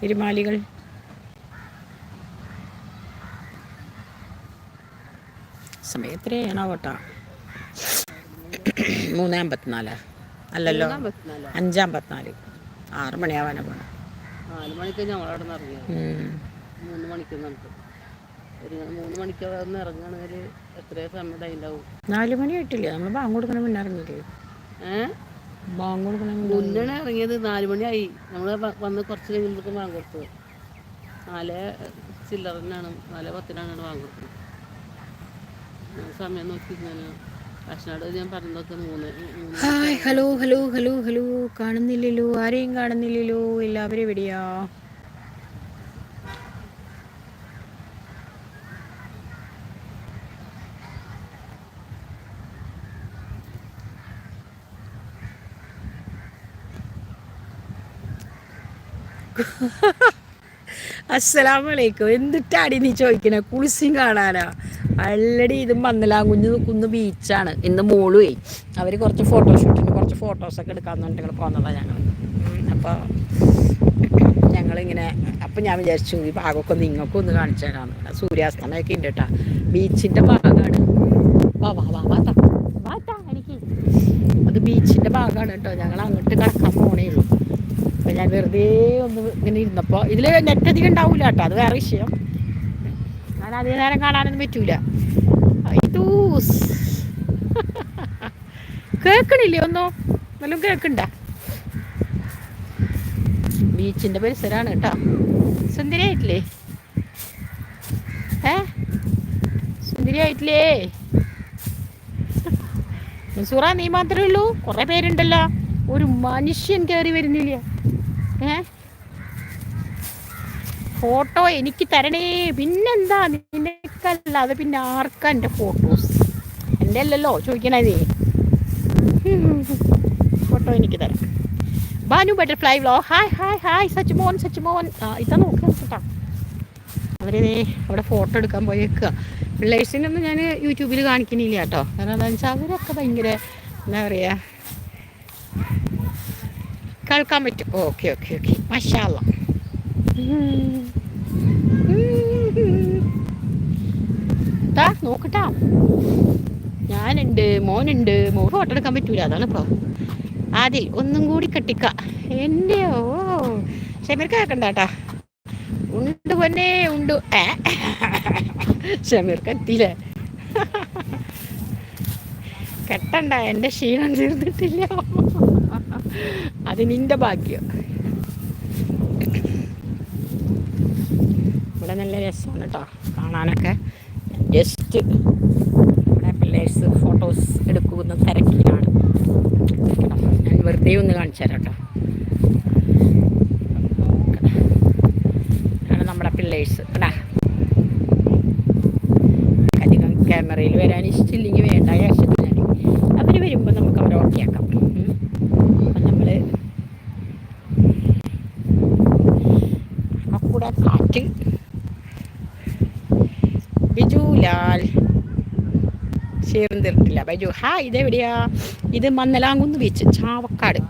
തിരുമാലികൾ. സമയം എത്രയാണോ കേട്ടോ. മൂന്ന് അമ്പത്തിനാല് അല്ലല്ലോ അമ്പത്തിനാല് അഞ്ചമ്പത്തിനാല് ആറ് മണിയാവാനാ പോണം. നാല് മണിക്ക് ഞങ്ങളവിടെ നിന്ന് ഇറങ്ങി. മൂന്ന് മണിക്ക് നമുക്ക് ഒരു മൂന്ന് മണിക്ക് അവിടെ നിന്ന് ഇറങ്ങുകയാണെങ്കിൽ എത്ര സമയം ഉണ്ടാവും. നാല് മണി ആയിട്ടില്ലേ? നമ്മൾ ബാങ്ക് കൊടുക്കണ മുന്നേ ഇറങ്ങിയില്ലേ? ഏഹ് ബാങ്ക് കൊടുക്കണ മുന്നേ മുന്നേ ഇറങ്ങിയത് നാല് മണിയായി. നമ്മൾ വന്ന് കുറച്ച് കഴിഞ്ഞിട്ട് വാങ്ങി കൊടുത്തു. നാല് ചില്ലറിനാണ് നാല് പത്തിനാണ് വാങ്ങി കൊടുത്തത്. സമയം മൂന്ന് hi hello hello hello hello. കാണുന്നില്ലല്ലോ. ആരെയും കാണുന്നില്ലല്ലോ. എല്ലാവരും എവിടെയാ? അസ്സലാമലൈക്കും. എന്തിട്ടാടി നീ ചോദിക്കണേ? കുളിസിയും കാണാനാ? ആൾറെഡി ഇത് മന്നലാങ്കുഞ്ഞ് കുന്ന് ബീച്ചാണ്. ഇന്ന് മോളുവേ. അവർ കുറച്ച് ഫോട്ടോഷൂട്ടിന് കുറച്ച് ഫോട്ടോസൊക്കെ എടുക്കാൻ പറഞ്ഞിട്ട് പോന്നതാണ് ഞങ്ങൾ അപ്പോൾ ഞങ്ങളിങ്ങനെ അപ്പം ഞാൻ വിചാരിച്ചു ഈ ഭാഗമൊക്കെ നിങ്ങൾക്കും ഒന്ന് കാണിച്ചേക്കാന്ന് സൂര്യാസ്തമയൊക്കെ ഉണ്ട് കേട്ടോ ബീച്ചിന്റെ ഭാഗമാണ് വാ വാ വാ വാ അത് ബീച്ചിന്റെ ഭാഗമാണ് കേട്ടോ ഞങ്ങൾ അങ്ങോട്ട് കിടക്കാൻ പോണേ ഉള്ളൂ. അപ്പോൾ ഞാൻ വെറുതെ ഒന്ന് ഇങ്ങനെ ഇരുന്നപ്പോൾ ഇതിൽ നെറ്റ് അധികം ഉണ്ടാവില്ല കേട്ടോ അത് വേറെ വിഷയം. ഞാൻ അധികം നേരം കാണാനൊന്നും പറ്റൂല. ഐതൂസ്. കേൾക്കണില്ലേ ഒന്നോ? എന്നാലും കേൾക്കണ്ട? ബീച്ചിന്റെ പരിസരമാണ് കേട്ടോ. സുന്ദരിയായിട്ടില്ലേ? ഏ? സുന്ദരിയായിട്ടില്ലേ? മൻസൂറ നീ മാത്രമേ ഉള്ളൂ? കുറേ പേരുണ്ടല്ലോ. ഒരു മനുഷ്യൻ കയറി വരുന്നില്ല. ഫോട്ടോ എനിക്ക് തരണേ. പിന്നെന്താ? നിനക്കല്ലാതെ പിന്നെ ആർക്കാ എന്റെ ഫോട്ടോസ്? എന്റെ അല്ലല്ലോ ചോദിക്കണേ ഫോട്ടോ എനിക്ക് തരാം. ബാനു ബട്ടർഫ്ലൈ വ്ലോ ഹായ് ഹായ് ഹായ് സച്ച് മോൻ സച്ച് മോൻ ഇതാ നോക്കാം കേട്ടോ. അവിടെ ഫോട്ടോ എടുക്കാൻ പോയേക്കുക പിള്ളേഴ്സിനൊന്നും ഞാൻ യൂട്യൂബിൽ കാണിക്കുന്നില്ല കേട്ടോ. കാരണം എന്താണെന്ന് വെച്ചാൽ അവരൊക്കെ ഭയങ്കര എന്താ പറയുക കേൾക്കാൻ പറ്റും. Okay okay okay. മഷാല നോക്കട്ടാ. ഞാനുണ്ട് മോനുണ്ട്. മോൻ ഫോട്ടോ എടുക്കാൻ പറ്റൂല അതാണ് ഇപ്പൊ. ആദ്യം ഒന്നും കൂടി കെട്ടിക്ക. എന്റെ ഓ. ഷമീർ കേൾക്കണ്ട ഉണ്ട് പൊന്നെ ഉണ്ട്. ഏ? ഷമീർ കെട്ടിയില്ലേ കെട്ടണ്ട എന്റെ ക്ഷീണം തീർന്നിട്ടില്ല. അത് നിന്റെ ഭാഗ്യം. ഇവിടെ നല്ല രസമാണ് കേട്ടോ കാണാനൊക്കെ. ജസ്റ്റ് ഇവിടെ പിള്ളേഴ്സ് ഫോട്ടോസ് എടുക്കുന്ന തിരക്കിലാണ്. ഞാൻ വെറുതെ ഒന്ന് കാണിച്ചു തരാം കേട്ടോ നമ്മുടെ പിള്ളേഴ്സ്. കേട്ടാ അധികം ക്യാമറയിൽ വരാൻ ഇഷ്ടമില്ലെങ്കിൽ വേണ്ട ആവശ്യത്തിന് അവർ വരുമ്പോൾ നമുക്ക് അവരെ ഓക്കെ ആക്കാം ഉം. അപ്പം നമ്മൾ കൂടെ കാറ്റ് ബിജു ലാൽ ചേർന്ന് തീർന്നില്ല ബൈജു ഹാ ഇതെവിടെയാ? ഇത് മന്നലാങ്കുന്ന് ബീച്ച് ചാവക്കാട്.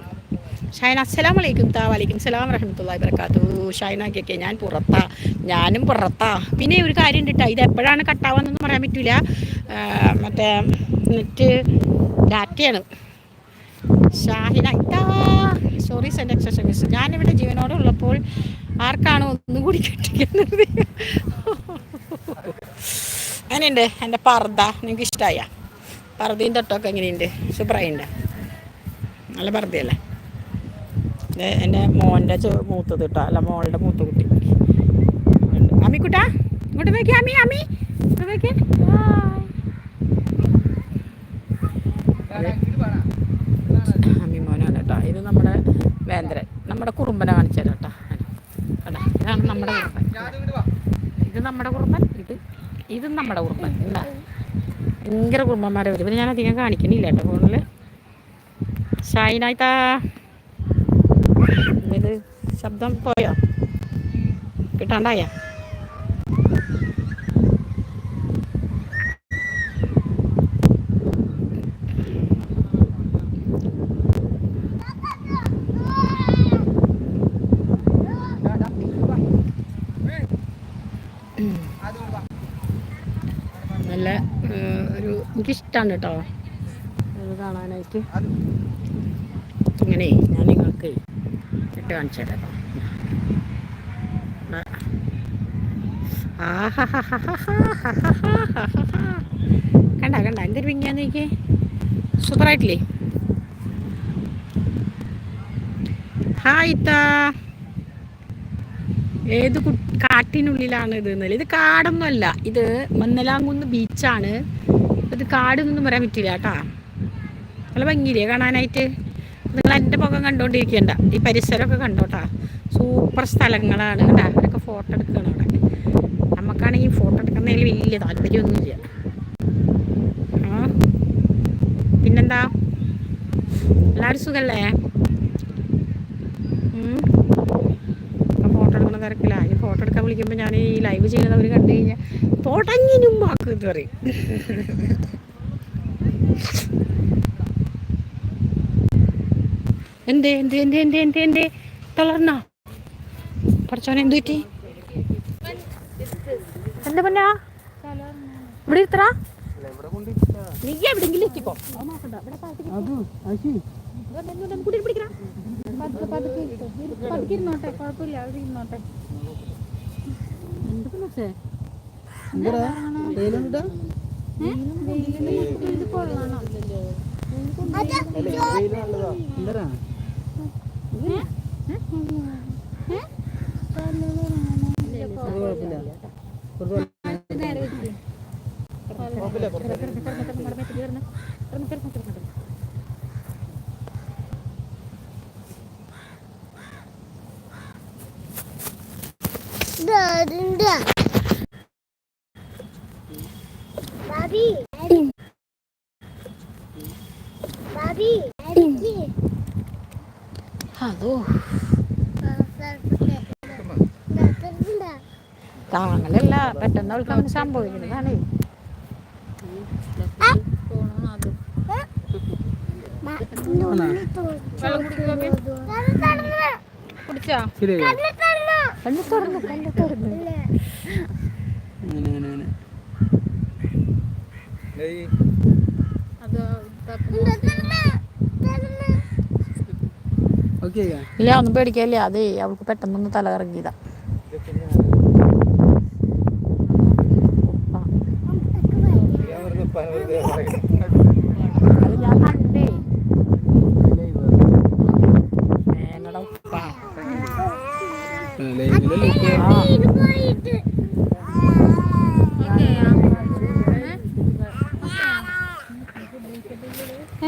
ഷൈന അസ്സലാം വലൈക്കും താ വലൈക്കും സലാം റഹമത്തുള്ളാഹി ബർക്കാത്തു ഷൈനക്കൊക്കെ ഞാൻ പുറത്താ. ഞാനും പുറത്താ. പിന്നെ ഒരു കാര്യം ഉണ്ട് ഇത് എപ്പോഴാണ് കട്ടാവാന്നൊന്നും പറയാൻ പറ്റില്ല മറ്റേ നെറ്റ് ഡാറ്റയാണ്. ഷാഹിന സോറി സെന്റെ എക്സസ് മിസ് ഞാനിവിടെ ജീവനോടെ ഉള്ളപ്പോൾ ആർക്കാണോ ഒന്നും കൂടി കെട്ടിക്കുന്നത് അങ്ങനെയുണ്ട്. എന്റെ പർദ്ദ നിങ്ങൾക്ക് ഇഷ്ടമായ പർദ്ദയും തൊട്ടൊക്കെ എങ്ങനെയുണ്ട്? സൂപ്പറായിണ്ട് നല്ല പർദ്ദയല്ലേ? ഇത് എന്റെ മോന്റെ മൂത്തത് കേട്ടോ അല്ല മോളുടെ മൂത്ത കുട്ടി. അമ്മിക്കുട്ടാ ഇങ്ങോട്ട് നോക്കി അമ്മി അമ്മി. അമ്മി മോനാണ് കേട്ടോ ഇത് നമ്മുടെ വേന്ദ്രൻ നമ്മുടെ കുറുമ്പനെ കാണിച്ചു തരാം കേട്ടോ ഇതാണ് നമ്മുടെ കുറുമ്പൻ. ഇത് നമ്മുടെ കുറുമ്പൻ ഇത് ഇതും നമ്മുടെ കുറുമ്പൻ. എന്താ ഭയങ്കര കുടുംബന്മാരെ വരും. പിന്നെ ഞാൻ അധികം കാണിക്കണില്ല കേട്ടോ ഫോണിൽ ഷൈനായിട്ടാ ശബ്ദം പോയോ? കിട്ടാണ്ടായ നല്ല ഏഹ്, ഒരു എനിക്കിഷ്ടമാണ് കേട്ടോ കാണാനായിട്ട്. ഇങ്ങനെ ഞാൻ നിങ്ങൾക്ക് ഇട്ട് കാണിച്ചു തരാം കണ്ട കണ്ട എന്തൊരു പിങ്ങിയാന്ന് നോക്കിയേ. സൂപ്പറായിട്ടില്ലേ? ഹായ് ഏത് കു കാട്ടിനുള്ളിലാണ് ഇത് എന്നല്ല ഇത് കാടൊന്നുമല്ല. ഇത് മന്നലാങ്കുന്ന് ബീച്ചാണ് ഇത് കാടൊന്നും പറയാൻ പറ്റില്ല കേട്ടാ. നല്ല ഭംഗിയില്ലേ കാണാനായിട്ട്? നിങ്ങൾ എന്റെ മുഖം കണ്ടുകൊണ്ടിരിക്കണ്ട ഈ പരിസരമൊക്കെ കണ്ടോട്ടാ സൂപ്പർ സ്ഥലങ്ങളാണ് കേട്ടാ അവരൊക്കെ ഫോട്ടോ എടുക്കണം അവിടെ. നമുക്കാണെങ്കിൽ ഫോട്ടോ എടുക്കുന്നതിൽ വലിയ താല്പര്യമൊന്നുമില്ല. ആ. പിന്നെന്താ? എല്ലാവരും സുഖല്ലേ? ഈ ഫോട്ടോ എടുക്കാൻ വിളിക്കുമ്പോൾ ഞാൻ ഈ ലൈവ് ചെയ്യുന്നത് അവർ കണ്ടു കഴിഞ്ഞാൽ തുടങ്ങിനും വാക്ക് എന്ന് പറയും. എന്തേ എന്തേ എന്തേ എന്തേ എന്തേ എന്തേ? തളർന്നോ? പഠിച്ചോനെ എന്ത് പറ്റി? എന്താ പൊന്നാ? ഇവിടെ ഇത്ര നീ എവിടെങ്കിലും എത്തിക്കോ. കൂട്ടി പിടിക്കണം പതുക്കെ ഇരുന്നോട്ടെ. കുഴപ്പമില്ല അവിടെ ഇരുന്നോട്ടെ. എന്ത് പിന്നെ കൊള്ളാണോ നേരെ Hello. താങ്കളല്ല പെട്ടെന്ന് അവൾക്ക് അങ്ങനെ സംഭവിക്കുന്നതാണ്. കുടിച്ചാ? കണ്ണു തുറന്നു കണ്ണു തുറന്നു. ഇല്ല ഒന്നും പേടിക്കല്ല അതെ അവൾക്ക് പെട്ടെന്നൊന്ന് തല കറങ്ങിയതാ. അത് ഞാൻ കണ്ടേ എന്നോട് ഉപ്പ ആ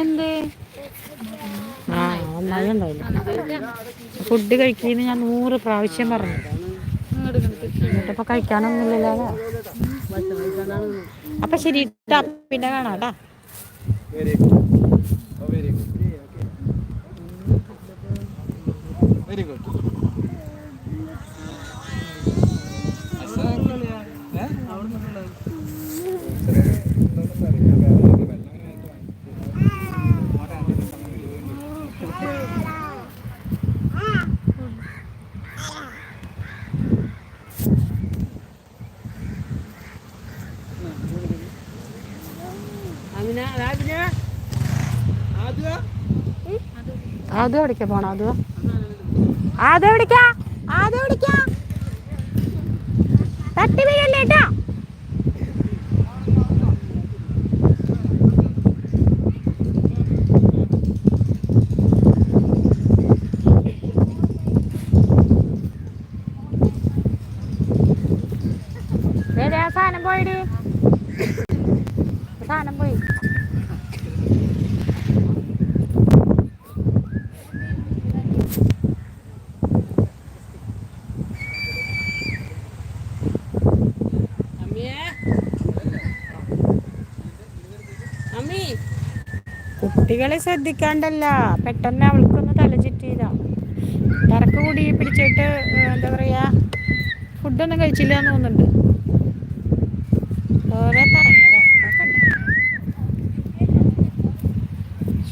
എന്തേ ആ നന്നായി ഉണ്ടായില്ല ഫുഡ് കഴിക്കുന്ന ഞാൻ നൂറ് പ്രാവശ്യം പറഞ്ഞു. എന്നിട്ടിപ്പോ കഴിക്കാനൊന്നുമില്ലല്ലോ അപ്പൊ ശരി. പിന്നെ very good very good very good അങ്ങനെ അതാ അത് എവിടേക്കാ പോണോ? അത്? അത് എവിടേക്കാ? അത് എവിടേക്കാ? തട്ടി കുട്ടികളെ ശ്രദ്ധിക്കാണ്ടല്ല. പെട്ടെന്ന് അവൾക്കൊന്ന് തലചുറ്റിയതാ തിരക്ക് കൂടി പിടിച്ചിട്ട് എന്താ പറയാ ഫുഡൊന്നും കഴിച്ചില്ല എന്ന് തോന്നുന്നുണ്ട്. ഓരോ പറഞ്ഞതാ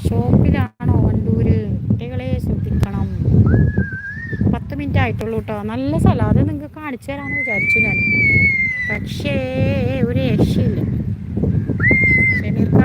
ഷോപ്പിലാണോ വണ്ടൂര്? കുട്ടികളെ ശ്രദ്ധിക്കണം. പത്ത് മിനിറ്റ് ആയിട്ടുള്ളൂ കേട്ടോ നല്ല സ്ഥലം അത് നിങ്ങൾക്ക് കാണിച്ചു തരാമെന്ന് വിചാരിച്ചു ഞാൻ. പക്ഷേ ഒരു രക്ഷയില്ല. ഷമീർക്ക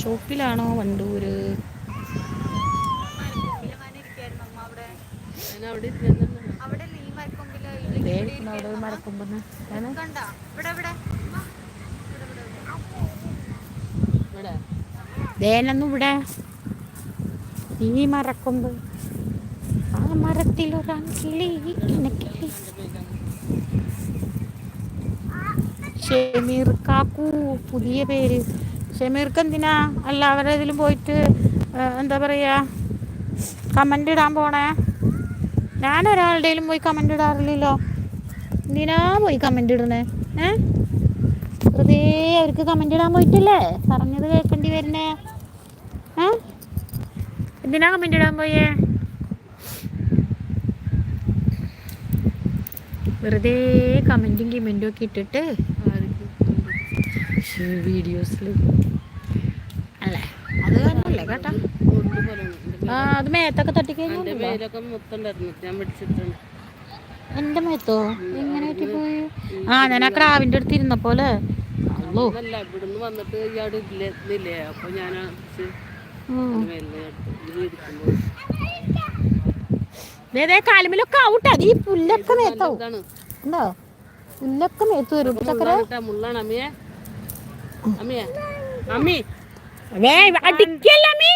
ഷോപ്പിലാണോ വണ്ടൂര്? മരക്കൊമ്പന്ന് ദേനൊന്നും ഇവിടെ ഈ മരക്കൊമ്പ്. ആ മരത്തിലൊരാൻ കിളി. കിളി. ഷമീർ കാക്കു പുതിയ പേര്. ഷമീർക്ക് എന്തിനാ? എല്ലാവരുടെ ഇതിലും പോയിട്ട് എന്താ പറയുക കമന്റ് ഇടാൻ പോണേ? ഞാൻ ഒരാളുടെയിലും പോയി കമന്റ് ഇടാറില്ലല്ലോ. എന്തിനാ പോയി കമന്റ് ഇടണേ ഏ? വെറുതെ അവർക്ക് കമന്റ് ഇടാൻ പോയിട്ടില്ലേ? പറഞ്ഞത് കേൾക്കേണ്ടി വരുന്നേ. ഏ? എന്തിനാ കമന്റ് ഇടാൻ പോയേ? വെറുതെ കമന്റും കിമന്റും ഒക്കെ ഇട്ടിട്ട് വീഡിയോസിൽ അല്ലേ? അത് കാരണല്ലേ കേട്ടാ? ആ അത് മേത്തൊക്കെ എന്റെ തട്ടിക്കഴിഞ്ഞു എന്റെ ഞാൻ പിടിച്ചിട്ടാണ് എന്റെ മേത്തോ? എങ്ങനെ പോയി ആ ഞാൻ ആ ക്രാവിന്റെ അടുത്ത് ഇരുന്ന പോലെ ഇവിടുന്ന് വന്നിട്ട് ഇയാട് ഇല്ല ഇന്നില്ലേ അപ്പൊ ഞാൻ കാലുമിലൊക്കെ ഔട്ട് ഈ പുല്ലൊക്കെ മേത്താവും ഉണ്ടോ? പുല്ലൊക്കെ മേത്ത് വരും ചക്കര മുള്ളാണ് മുള്ളാണ് അമ്മിയെ അമ്മിയെ അമ്മി വേ അടിക്കല്ല അമ്മി?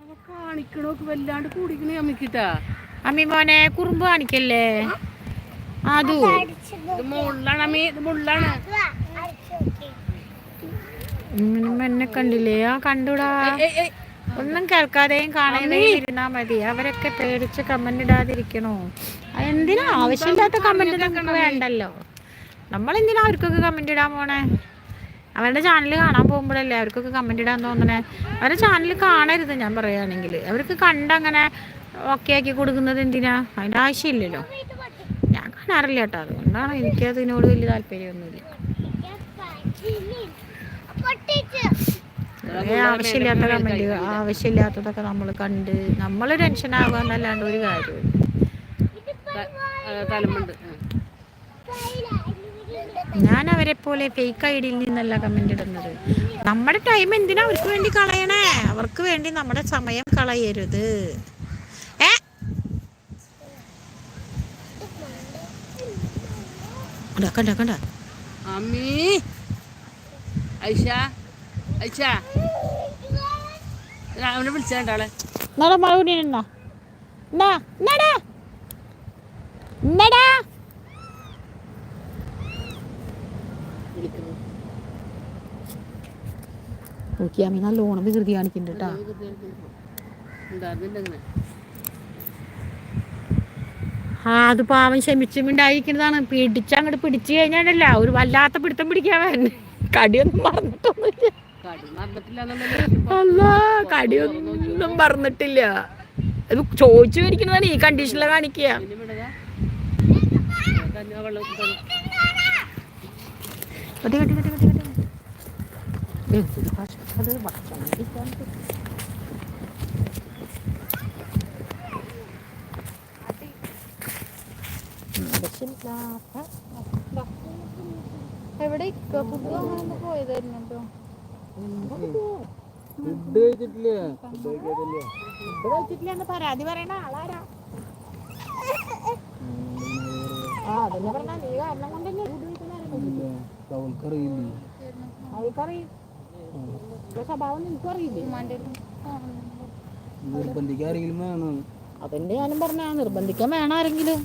അവ കാണിക്കണോക്ക് വല്ലാണ്ട് കൂടിക്കണേ അമ്മിക്കിട്ടാ അമ്മി മോനെ കുറുമ്പ് കാണിക്കല്ലേ? അതു? മുള്ളാണ് അമ്മി ഇത് മുള്ളാണ്. എന്നെ കണ്ടില്ലേ? ആ കണ്ടുടാ. ഒന്നും കേൾക്കാതെയും കാണാതെയും ഇരുന്നാ മതി. അവരൊക്കെ പേടിച്ച് കമന്റ് ഇടാതിരിക്കണോ? എന്തിനാ? ആവശ്യമില്ലാത്ത കമന്റ് നമുക്ക് വേണ്ടല്ലോ. നമ്മൾ എന്തിനാ അവർക്കൊക്കെ കമന്റ് ഇടാൻ പോണേ? അവരുടെ ചാനൽ കാണാൻ പോകുമ്പോഴല്ലേ അവർക്കൊക്കെ കമന്റ് ഇടാൻ തോന്നണേ. അവരുടെ ചാനൽ കാണരുത് ഞാൻ പറയുകയാണെങ്കിൽ. അവർക്ക് കണ്ടങ്ങനെ ഓക്കെ ആക്കി കൊടുക്കുന്നത് എന്തിനാ? അതിന്റെ ആവശ്യമില്ലല്ലോ. ഞാൻ കാണാറില്ല കേട്ടോ. അതുകൊണ്ടാണ് എനിക്കതിനോട് വലിയ താല്പര്യമൊന്നുമില്ല. ആവശ്യമില്ലാത്ത കമന്റ് ആവശ്യമില്ലാത്തതൊക്കെ നമ്മൾ കണ്ട് നമ്മൾ ടെൻഷൻ ആകാന്നല്ലാണ്ട് ഒരു കാര്യമില്ല തലമുണ്ട്. ഞാൻ അവരെ പോലെ ഫേക്ക് ഐ ഡിയിൽ നിന്നല്ല കമന്റ് ഇടുന്നത്. നമ്മുടെ ടൈം എന്തിനാ അവർക്ക് വേണ്ടി കളയണേ? അവർക്ക് വേണ്ടി നമ്മുടെ സമയം കളയരുത്. ഏ? കണ്ട കണ്ട അമ്മി. ഐഷ ഐഷ. ഞാൻ അവനെ വിളിച്ചാണ്ടാളെ എന്നാടാ മറുപടി എന്നാ എന്നാ എന്നാടാ? എന്നാടാ? വിളിക്കുന്നു നോക്കിയാമി നല്ലോണം വികൃതി കാണിക്കുന്നുണ്ട് കേട്ടാ. ആ അത് പാവം പിടിച്ച് അങ്ങോട്ട് പിടിച്ചു കഴിഞ്ഞാലല്ല ഒരു വല്ലാത്ത പിടുത്തം പിടിക്കാൻ കടിയൊന്നും മറന്നിട്ടൊന്നുമില്ല. എന്നുള്ളത് അല്ല കടിയൊന്നും മറന്നിട്ടില്ല. അത് ചോദിച്ചു മേടിക്കുന്നതാണ് ഈ കണ്ടീഷനിലെ കാണിക്കുക. കട്ടി കട്ടി കട്ടി കട്ടി എവിടെ ഫുഡ് വാങ്ങാൻ പോയതായിരുന്നു കേട്ടോ ഫുഡ് കഴിച്ചിട്ടില്ല? ഫുഡ് കഴിക്കാതില്ല ഫുഡ് കഴിച്ചിട്ടില്ല എന്ന് പരാതി പറയണ ആളാരാ? ആ അതന്നെ പറഞ്ഞ നീ കാരണം കൊണ്ടല്ലേ? ഫുഡ് കഴിക്കുന്ന കറിയില്ലേ അവർക്കറിയും സ്വഭാവം നിർബന്ധിക്കാരെങ്കിലും വേണം? അതിന്റെ ഞാനും പറഞ്ഞ. നിർബന്ധിക്കാൻ വേണം ആരെങ്കിലും.